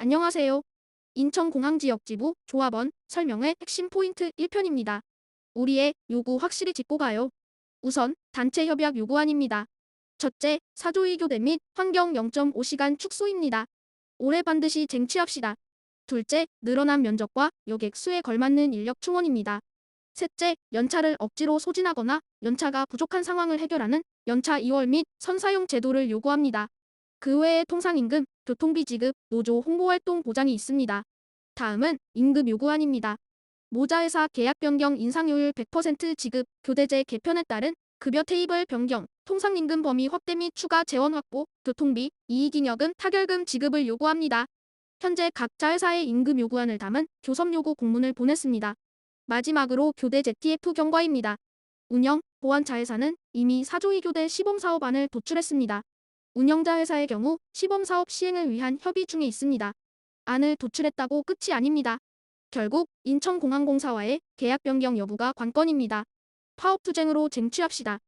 안녕하세요. 인천공항지역지부 조합원 설명의 핵심 포인트 1편입니다. 우리의 요구 확실히 짚고 가요. 우선 단체 협약 요구안입니다. 첫째, 사조이 교대 및 환경 0.5시간 축소입니다. 올해 반드시 쟁취합시다. 둘째, 늘어난 면적과 여객 수에 걸맞는 인력 충원입니다. 셋째, 연차를 억지로 소진하거나 연차가 부족한 상황을 해결하는 연차 2월 및 선사용 제도를 요구합니다. 그 외에 통상임금, 교통비 지급, 노조 홍보활동 보장이 있습니다. 다음은 임금 요구안입니다. 모자회사 계약 변경 인상요율 100% 지급, 교대제 개편에 따른 급여 테이블 변경, 통상임금 범위 확대 및 추가 재원 확보, 교통비, 이익잉여금, 타결금 지급을 요구합니다. 현재 각자 회사의 임금 요구안을 담은 교섭 요구 공문을 보냈습니다. 마지막으로 교대 ZTF 경과입니다. 운영, 보안차 회사는 이미 사조이 교대 시범 사업안을 도출했습니다. 운영자 회사의 경우 시범사업 시행을 위한 협의 중에 있습니다. 안을 도출했다고 끝이 아닙니다. 결국 인천공항공사와의 계약 변경 여부가 관건입니다. 파업 투쟁으로 쟁취합시다.